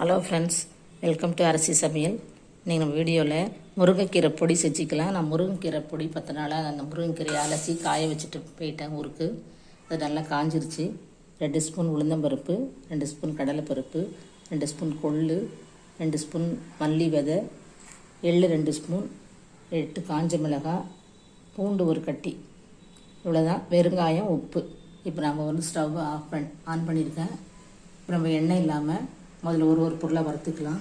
Hello friends welcome to அரிசி சமையல் நீங்கள் நம்ம வீடியோவில் முருங்கைக்கீரை பொடி செஞ்சுக்கலாம். நான் முருங்கைக்கீரை பொடி பத்து நாளாக அந்த முருங்கைக்கீரையை அலசி காய வச்சுட்டு போயிட்டேன் ஊருக்கு. அது நல்லா காஞ்சிருச்சு. ரெண்டு ஸ்பூன் உளுந்தம்பருப்பு ரெண்டு ஸ்பூன் கடலைப்பருப்பு ரெண்டு ஸ்பூன் கொள்ளு ரெண்டு ஸ்பூன் மல்லி விதை எள் ரெண்டு ஸ்பூன் எட்டு காஞ்ச மிளகாய் பூண்டு ஒரு கட்டி. இவ்வளோதான் வெறுங்காயம் உப்பு. இப்போ நம்ம வந்து ஸ்டவ் ஆஃப் பண் ஆன் பண்ணியிருக்கேன். இப்போ நம்ம எண்ணெய் இல்லாமல் முதல்ல ஒரு ஒரு பொருளாக வறுத்துக்கலாம்.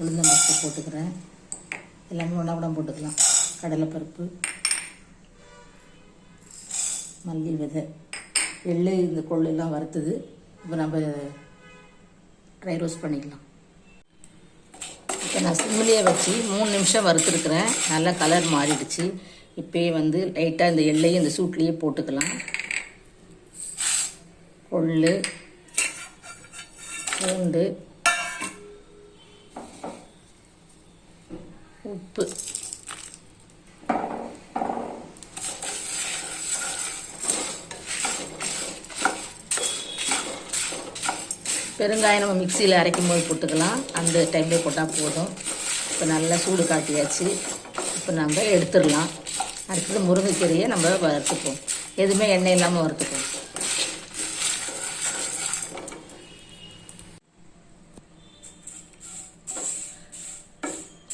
உளுந்தம் பருப்பு போட்டுக்கிறேன். எல்லாமே ஒன்றா கூட போட்டுக்கலாம். கடலைப்பருப்பு மல்லி விதை எள்ளு இந்த கொள்ளெல்லாம் வறுத்துது வறுத்தது. இப்போ நம்ம ட்ரை ரோஸ்ட் பண்ணிக்கலாம். இப்போ நான் சிம்மிலேயே வச்சு மூணு நிமிஷம் வறுத்துருக்குறேன். நல்லா கலர் மாறிடுச்சு. இப்போயே வந்து லைட்டாக இந்த எள்ளையும் இந்த சூட்லேயே போட்டுக்கலாம். கொள்ளு பூண்டு உப்பு. பெருங்காயம் நம்ம மிக்சியில் அரைக்கும் போது போட்டுக்கலாம். அந்த டைம்லேயே போட்டால் போதும். இப்போ நல்லா சூடு காட்டியாச்சு. இப்போ நம்ம எடுத்துடலாம். அடுத்தது முருங்கைக்கீரையை நம்ம வறுத்துப்போம் எதுவுமே எண்ணெய் இல்லாமல் வறுத்துப்போம்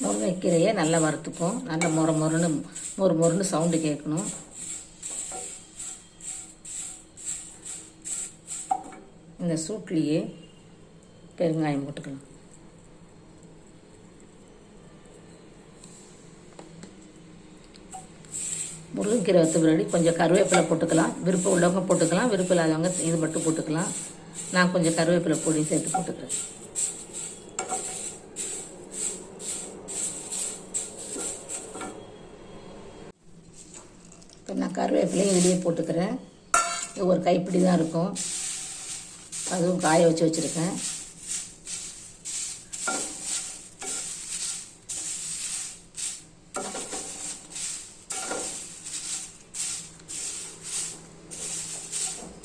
முருங்கைக்கீரையை நல்லா வறுத்துப்போம். நல்லா முற மொறுன்னு மொறு மொறுன்னு சவுண்டு கேட்கணும். இந்த சூட்லேயே பெருங்காயம் போட்டுக்கலாம். முருங்கைக்கீரை வத்த பின்னாடி கொஞ்சம் கருவேப்பிலை போட்டுக்கலாம். விருப்பம் உள்ளவங்க போட்டுக்கலாம். விருப்பம் இல்லாதவங்க இது மட்டும் போட்டுக்கலாம். நான் கொஞ்சம் கருவேப்பிலை பொடி சேர்த்து போட்டுக்கிறேன். நான் கருவேப்பிலையும் வெளியே போட்டுக்கிறேன். இது ஒரு கைப்பிடி தான் இருக்கும். அதுவும் காய வச்சு வச்சுருக்கேன்.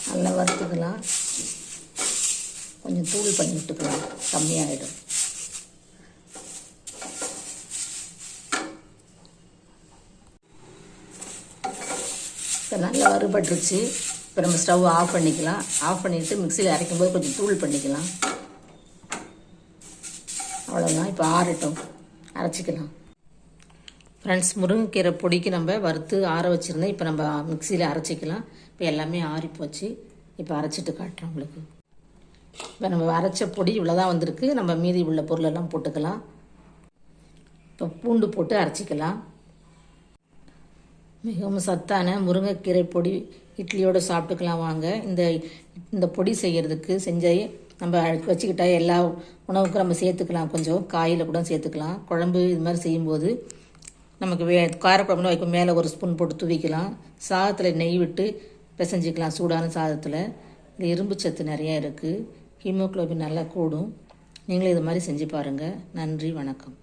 நல்லா வறுத்துக்கலாம். கொஞ்சம் தூள் பண்ணி விட்டுக்கலாம். கம்மியாகிடும் இப்போ நல்லா வறுபட்டுருச்சு. இப்போ நம்ம ஸ்டவ் ஆஃப் பண்ணிக்கலாம். ஆஃப் பண்ணிவிட்டு மிக்சியில் அரைக்கும்போது கொஞ்சம் தூள் பண்ணிக்கலாம். அவ்வளோதான் இப்போ ஆறட்டும். அரைச்சிக்கலாம். ஃப்ரெண்ட்ஸ் முருங்கைக்கீரை பொடிக்கு நம்ம வறுத்து ஆற வச்சுருந்தேன் இப்போ நம்ம மிக்சியில் அரைச்சிக்கலாம். இப்போ எல்லாமே ஆறி போச்சு இப்போ அரைச்சிட்டு காட்டுறோம் உங்களுக்கு. இப்போ நம்ம அரைச்ச பொடி இவ்வளோ தான் வந்திருக்கு. நம்ம மீதி உள்ள பொருளெல்லாம் போட்டுக்கலாம். இப்போ பூண்டு போட்டு அரைச்சிக்கலாம். மிகவும் சத்தான முருங்கைக்கீரை பொடி இட்லியோடு சாப்பிட்டுக்கலாம் வாங்க. இந்த இந்த பொடி செய்கிறதுக்கு செஞ்சு நம்ம வச்சுக்கிட்டா எல்லா உணவுக்கும் நம்ம சேர்த்துக்கலாம். கொஞ்சம் காயில் கூட சேர்த்துக்கலாம். குழம்பு இது மாதிரி செய்யும்போது நமக்கு வே காரக்குழம்புன்னு வைக்கும் மேலே ஒரு ஸ்பூன் போட்டு தூவிக்கலாம். சாதத்தில் நெய் விட்டு பிசைஞ்சிக்கலாம் சூடான சாதத்தில். இது இரும்பு சத்து நிறையா இருக்குது ஹீமோக்ளோபின் நல்லா கூடும். நீங்களும் இது மாதிரி செஞ்சு பாருங்கள் நன்றி வணக்கம்.